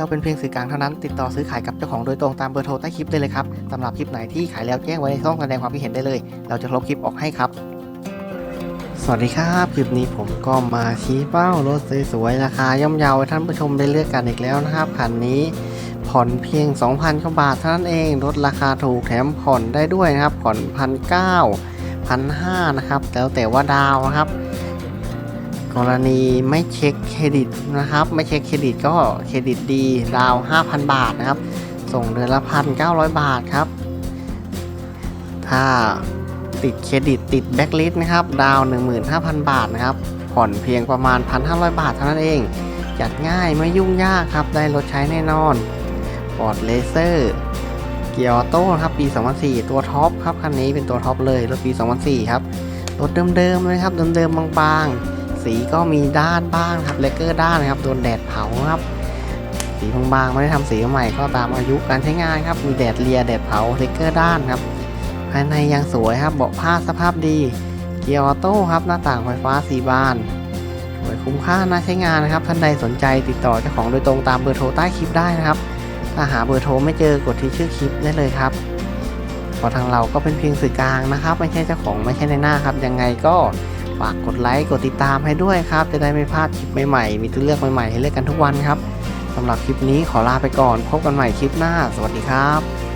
เราเป็นเพียงสื่อกลางเท่านั้น ติดต่อซื้อขายกับเจ้าของโดยตรงตามเบอร์โทรใต้คลิปได้เลยครับสำหรับคลิปไหนที่ขายแล้วแจ้งไว้ในช่องแสดงความคิดเห็นได้เลย เราจะลบคลิปออกให้ครับ สวัสดีครับ คลิปนี้ผมก็มาชี้เป้ารถสวยๆราคาย่อมเยาให้ท่านผู้ชมได้เลือกกันอีกแล้วนะครับคันนี้ผ่อนเพียง 2,000กว่าบาทเท่านั้นเองลดราคาถูกแถมผ่อนได้ด้วยนะครับผ่อนพันเก้าพันห้านะครับแล้วแต่ว่าดาวนะครับ รณีไม่เช็คเครดิตนะครับ ไม่เช็คเครดิตก็เครดิตดีดาว 5,000 บาทนะครับ ส่งเดือนละพันเก้าบาทครับ ถ้าติดเครดิตติดแบ็กลิสต์นะครับ ดาว 15,000 บาทนะครับ ผ่อนเพียงประมาณ 1,500 บาทเท่านั้นเอง จัดง่ายไม่ยุ่งยากครับ ได้รถใช้แน่นอนฟอร์ดเลเซอร์เกียร์ออโต้ครับปี 2004 ตัวท็อปครับคันนี้เป็นตัวท็อปเลยรถปี 2004 ครับรถเดิมๆเลยครับเดิมๆบางๆ สีก็มีด้านบ้างครับเลกเกอร์ด้านนะครับโดนแดดเผาครับสีบางๆไม่ได้ทำสีใหม่ก็ตามอายุการใช้งานครับมีแดดเลียแดดเผาเลกเกอร์ด้านครับภายในยังสวยครับเบาะผ้าสภาพดีเกียร์ออโต้ครับหน้าต่างไฟฟ้าสีบานสวยคุ้มค่าน่าใช้งานนะครับท่านใดสนใจติดต่อเจ้าของโดยตรงตามเบอร์โทรใต้คลิปได้นะครับถ้าหาเบอร์โทรไม่เจอกดที่ชื่อคลิปได้เลยครับเพราะทางเราก็เป็นเพียงสื่อกลางนะครับ ไม่ใช่เจ้าของไม่ใช่ในหน้าครับยังไงก็ ฝากกดไลค์กดติดตามให้ด้วยครับ จะได้ไม่พลาดคลิปใหม่ๆ มีตัวเลือกใหม่ๆให้เลือกกันทุกวันครับสำหรับคลิปนี้ขอลาไปก่อน พบกันใหม่คลิปหน้า สวัสดีครับ